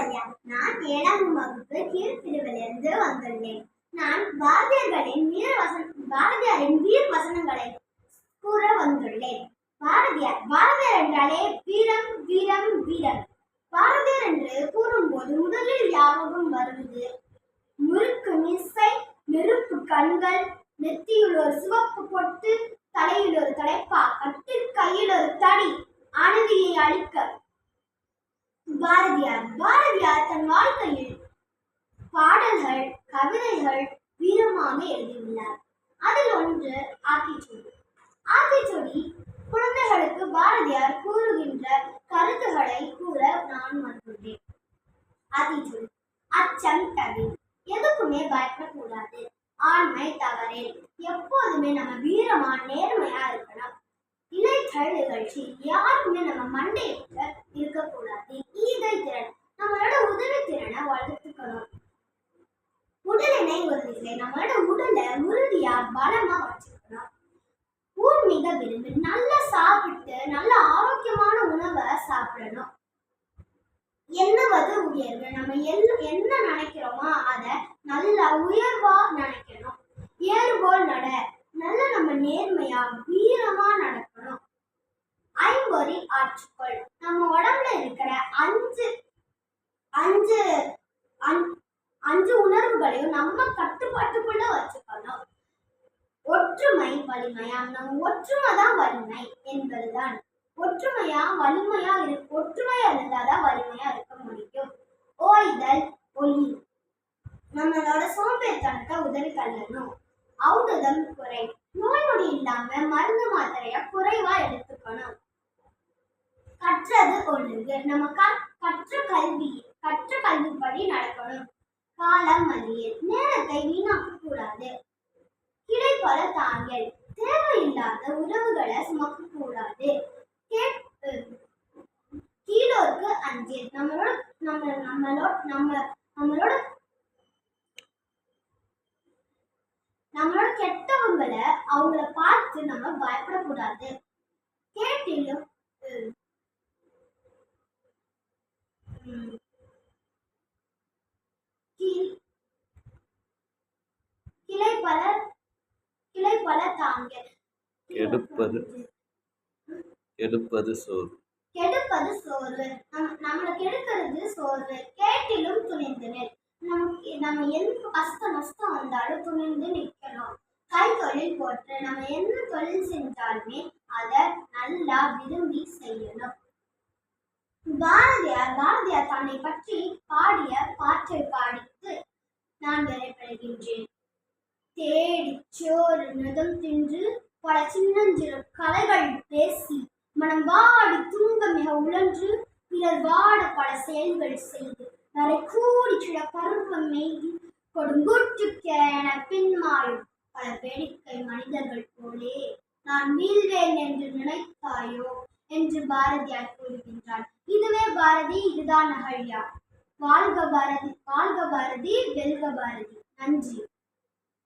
ஐயா நான் ஏழாம் வகுப்பு கீழ்பிரிவிலிருந்து வந்துள்ளேன். நான் பாரதியார்களின் வீர வசன பாரதியாரின் வீர் வசனங்களை கூற வந்துள்ளேன். பாரதியார் பாரதியார் என்றாலே வீரம் வீரம் வீரம். பாரதியார் என்று கூறும்போது முதலில் யாவகம் வருவது? முறுக்கு மிசை நெருப்பு கண்கள் நெத்தியில் ஒரு சிவப்பு பொட்டு தலையில் ஒரு தலைப்பா கட்டில் கையில் ஒரு தடி அநீதியை அழிக்க. பாரதியார் பாரதியார் தன் வாழ்க்கையில்? பாடல்கள் கவிதைகள் வீரமாக எழுதியுள்ளார். அதில் ஒன்று ஆத்திச்சூடி. ஆத்திச்சூடி குழந்தைகளுக்கு பாரதியார் கூறுகின்ற கருத்துகளை கூற நான் வந்துள்ளேன் ஆத்திச்சூடி. அச்சம் தவி எதுக்குமே பயப்படக்கூடாது. ஆண்மை தவறே. எப்போதுமே நம்ம வீரமா நேர்மையா இருக்கணும். இலைச்சல் நிகழ்ச்சி. யாருக்குமே நம்ம மண்டையில இருக்கக்கூடாது. உடலினை உறுதி செய் நம்மளோட உடலை உறுதியா பலமா வச்சுக்கணும். மிக விரும்பி நல்லா சாப்பிட்டு நல்ல ஆரோக்கியமான உணவை சாப்பிடணும். என்னவது உயர்வு. நம்ம எல் என்ன நினைக்கிறோமோ அதை நல்லா உயர்வா நினைக்கணும். ஏறுபோல் நட. நல்ல நம்ம நேர்மையா வீரமா நடக்கணும் ஐம்பொறி ஆற்றுக்கொள் நம்ம உடம்புல இருக்கிற அஞ்சு அஞ்சு அஞ்- அஞ்சு உணர்வுகளையும் நம்ம கட்டுப்பாட்டுக்குள்ள வச்சுக்கணும். ஒற்றுமை வலிமையா நம்ம ஒற்றுமை தான் வலிமை என்பதுதான். ஒற்றுமையா வலிமையா இரு ஒற்றுமையா இருந்தாதான் வலிமையா இருக்க முடியும். ஓய்தல் ஒளி நம்மளோட சோம்பேறித்தனத்தை உதவி தள்ளணும். ஔடதம் குறை. நோய் நொடி இல்லாம மருந்து மாத்திரைய குறைவா எடுத்துக்கணும். கற்றது ஒழுங்கு. நம்ம கற்ற கல்வி கற்ற கல்வி காலம் மதியல் நேரத்தை வீணாக்க கூடாது கிடைப்பல தாங்கல் தேவையில்லாத உறவுகளை சுமக்க கூடாது கீழோருக்கு அஞ்சு. நம்மளோட நம்ம நம்மளோட நம்ம நம்மளோட நம்மளோட கெட்டவங்களை அவங்கள பார்த்து நம்ம பயப்படக்கூடாது. கேட்டிலும் பல கிளை பல தாங்க. கெடுப்பது. எடுப்பது சோறு. கெடுப்பது சோறு. நம்ம நம்மளை கெடுக்கிறது சோறு. கேட்டிலும் துணிந்து நில். நமக்கு நம்ம எந்த கஷ்ட நஷ்டம் வந்தாலும் துணிந்து நிற்கணும். கை தொழில் போட்டு நம்ம என்ன தொழில் செஞ்சாலுமே அதை நல்லா விரும்பி செய்யணும். பாரதியார் பாரதியார் தன்னை பற்றி பாடிய பாட்டை தேடிச் சோறு நதம் தின்று பல சின்னஞ்சிறு கலைகள் பேசி மனம் வாடி துங்க மிக உழன்று பிறர் வாட பல செயல்கள் செய்து வரை கூடி சில பருவம் மெய்தி கொடுங்குற்றுக்கென பின்மாயும் பல வேடிக்கை மனிதர்கள் போலே நான் வீழ்வேன் என்று நினைத்தாயோ என்று பாரதியார் கூறுகின்றார். இதுவே பாரதி இதுதான் அகழ்யா வாழ்க பாரதி வாழ்க பாரதி வெல்க பாரதி. நன்றி.